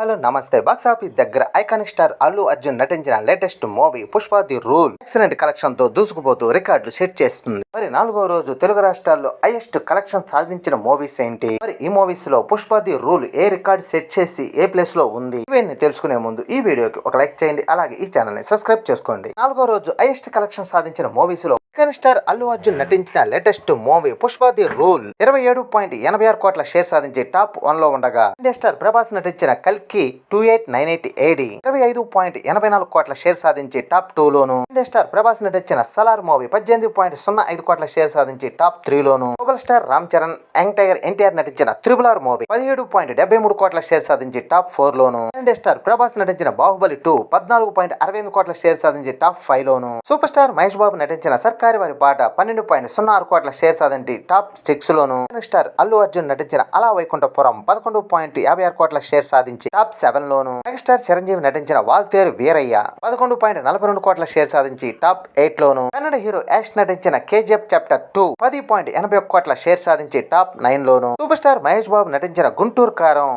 Hello నమస్తే. Box office దగ్గర iconic star Allu Arjun నటించిన latest movie Pushpa the rule. Excellent కలెక్షన్తో దూసుకుపోతూ రికార్డులు సెట్ చేస్తుంది. మరి నాలుగో రోజు తెలుగు రాష్ట్రాల్లో హైయెస్ట్ కలెక్షన్ సాధించిన మూవీస్ ఏంటి? మరి ఈ మూవీస్లో పుష్ప ది రూల్ ఏ రికార్డ్ సెట్ చేసి ఏ ప్లేస్లో ఉంది? ఇవన్నీ తెలుసుకునే ముందు ఈ వీడియోకి ఒక లైక్ చేయండి. అలాగే ఈ ఛానల్ని సబ్స్క్రైబ్ చేసుకోండి. నాలుగో రోజు హైయెస్ట్ కలెక్షన్ సాధించిన మూవీస్లో ఐకాన్ స్టార్ అల్లు అర్జున్ నటించిన latest movie Pushpa the rule. ఇరవై ఏడు పాయింట్ ఎనభై ఆరు కోట్ల షేర్ సాధించి టాప్ వన్లో ఉండగా ఇండియా స్టార్ ప్రభాస్ నటించిన కల్కి two eight nine eight AD. ఇరవై ఐదు పాయింట్ ఎనభై నాలుగు కోట్ల షేర్ సాధించి టాప్ టూ లోను ఇండియా స్టార్ ప్రభాస్ నటించిన సలార్ మూవీ పద్దెనిమిది పాయింట్ సున్నా ఐదు కోట్ల షేర్ సాధించి టాప్ త్రీ లోను global star Ram Charan young tiger NTR నటించిన త్రిబుల్ ఆర్ మూవీ పదిహేడు పాయింట్ డెబ్బై మూడు కోట్ల షేర్ సాధించి టాప్ ఫోర్ లోను ఇండియా స్టార్ ప్రభాస్ నటించిన బాహుబలి టూ పద్నాలుగు పాయింట్ అరవై ఎనిమిది కోట్ల షేర్ సాధించి టాప్ ఫైవ్ లోను సూపర్ స్టార్ మహేష్ బాబు నటించిన సర్కారి వారి పాట పన్నెండు పాయింట్ సున్నా ఆరు కోట్ల షేర్ సాధించి టాప్ సిక్స్ లోను స్టార్ అల్లు అర్జున్ నటించిన అలా వైకుంఠపురం పదకొండు పాయింట్ యాభై ఆరు కోట్ల షేర్ సాధించి టాప్ సెవెన్ లోను మెగాస్టార్ చిరంజీవి నటించిన వాల్తేరు వీరయ్య పదకొండు పాయింట్ నలభై రెండు కోట్ల షేర్ సాధించి టాప్ ఎయిట్ లోను కన్నడ హీరో యాష్ నటించిన కేజీఎఫ్ చాప్టర్ టూ పది పాయింట్ ఎనభై ఒక్క కోట్ల షేర్ సాధించి టాప్ నైన్ లోను సూపర్ స్టార్ మహేష్ బాబు నటించిన గుంటూరు కారం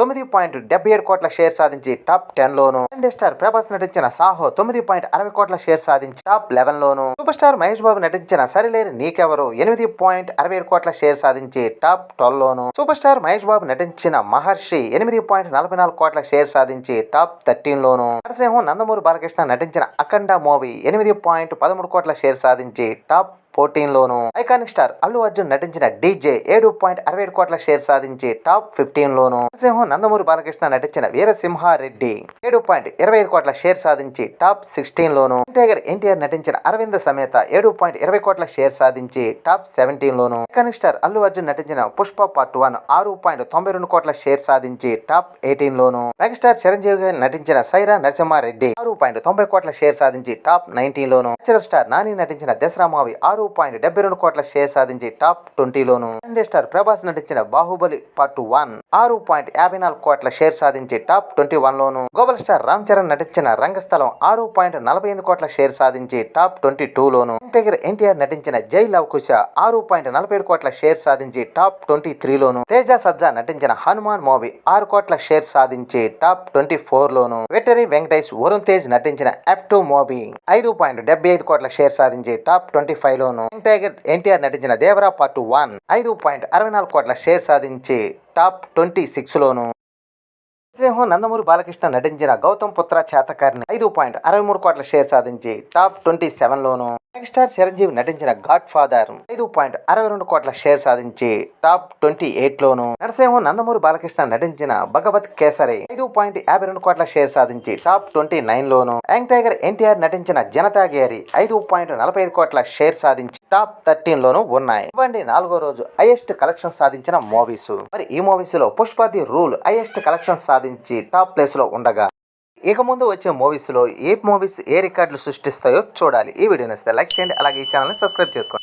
తొమ్మిది పాయింట్ డెబ్బై ఏడు కోట్ల షేర్ సాధించి టాప్ టెన్ లోను స్టార్ ప్రభాస్ నటించిన సాహో తొమ్మిది పాయింట్ అరవై కోట్ల షేర్ సాధించి టాప్ లెవెన్ లోను సూపర్ స్టార్ మహేష్ బాబు నటించిన సరిలేరు నీకెవరు ఎనిమిది పాయింట్ అరవై ఏడు కోట్ల షేర్ సాధించి టాప్ ట్వెల్వ్ లోను సూపర్ స్టార్ మహేష్ బాబు నటించిన మహర్షి ఎనిమిది పాయింట్ నలభై నాలుగు కోట్ల షేర్ సాధించి టాప్ థర్టీన్ లోను నరసింహం నందమూరి బాలకృష్ణ నటించిన అఖండ మూవీ ఎనిమిది పాయింట్ పదమూడు కోట్ల షేర్ సాధించి టాప్ ఫోర్టీన్లోను ఐకానిక్ స్టార్ అల్లు అర్జున్ నటించిన డీజే ఏడు పాయింట్ అరవై ఏడు కోట్ల షేర్ సాధించి టాప్ ఫిఫ్టీన్ లోను నరసింహం నందమూరి బాలకృష్ణ నటించిన వీరసింహారెడ్డి ఏడు పాయింట్ ఇరవై ఐదు కోట్ల షేర్ సాధించి టాప్ సిక్స్టీన్లోను టైగర్ ఎన్టీఆర్ నటించిన అరవింద సమేత ఏడు పాయింట్ ఇరవై కోట్ల షేర్ సాధించి టాప్ సెవెంటీన్ లోను ఐకానిక్ స్టార్ అల్లు అర్జున్ నటించిన పుష్ప పార్ట్ వన్ ఆరు పాయింట్ తొంభై రెండు కోట్ల షేర్ సాధించి టాప్ ఎయిటీన్లోను మెగాస్టార్ చిరంజీవి గారు నటించిన సైరా నరసింహారెడ్డి ఆరు పాయింట్ తొంభై కోట్ల షేర్ సాధించి టాప్ నైన్టీన్లోను నేచురల్ స్టార్ నాని నటించిన దసరా మావి ఆరు పాయింట్ డెబ్బై రెండు కోట్ల షేర్ సాధించి టాప్ ట్వంటీ లోను స్టార్ ప్రభాస్ నటించిన బాహుబలి పార్ట్ వన్ ఆరు పాయింట్ యాభై నాలుగు కోట్ల షేర్ సాధించి టాప్ ట్వంటీ వన్ లోను గోబల్ స్టార్ రామ్ చరణ్ నటించిన రంగస్థలం ఆరు పాయింట్ నలభై ఎనిమిది కోట్ల షేర్ సాధించి టాప్ ట్వంటీ టూ లోను టైగర్ ఎన్టీఆర్ నటించిన జై లవ్ కుశ ఆరు పాయింట్ నలభై ఏడు కోట్ల షేర్ సాధించి టాప్ ట్వంటీ త్రీ లోను తేజ సజ్జా నటించిన హనుమాన్ మూవీ ఆరు కోట్ల షేర్ సాధించి టాప్ ట్వంటీ ఫోర్ లోను వెటరీ వెంకటేష్ వరుణ్ తేజ్ నటించిన ఎఫ్ టూ మూవీ ఐదు పాయింట్ డెబ్బై ఐదు కోట్ల షేర్ సాధించి టాప్ ట్వంటీ ఫైవ్ లోను టైగర్ ఎన్టీఆర్ నటించిన దేవరా పార్ట్ వన్ ఐదు పాయింట్ అరవై నాలుగు కోట్ల షేర్ సాధించి టాప్ ట్వంటీ సిక్స్ లోను సింహం నందమూరి బాలకృష్ణ నటించిన గౌతమ్ పుత్ర చేతకారిని ఐదు పాయింట్ అరవై మూడు కోట్ల షేర్ సాధించి టాప్ ట్వంటీ సెవెన్ లోను మెగాస్టార్ చిరంజీవి నటించిన గాడ్ ఫాదర్ ఐదు పాయింట్ అరవై రెండు కోట్ల షేర్ సాధించి టాప్ ట్వంటీ ఎయిట్ లోను నరసింహం నందమూరి బాలకృష్ణ నటించిన భగవత్ కేసరి ఐదు పాయింట్ యాభై రెండు కోట్ల షేర్ సాధించి టాప్ ట్వంటీ నైన్ లోను యాంగ్ టైగర్ ఎన్టీఆర్ నటించిన జనతా గ్యారీ ఐదు పాయింట్ నలభై ఐదు కోట్ల షేర్ సాధించి టాప్ థర్టీన్ లోను ఉన్నాయి. ఇవ్వండి నాలుగో రోజు హైయెస్ట్ కలెక్షన్ సాధించిన మూవీస్ మరి ఈ మూవీస్లో పుష్పాది రూల్ హైయెస్ట్ కలెక్షన్ సాధించి టాప్ ప్లేస్లో ఉండగా ఇక ముందు వచ్చే మూవీస్లో ఏ మూవీస్ ఏ రికార్డులు సృష్టిస్తాయో చూడాలి. ఈ వీడియో నచ్చితే లైక్ చేయండి అలాగే ఈ ఛానల్ని సబ్స్క్రైబ్ చేసుకోండి.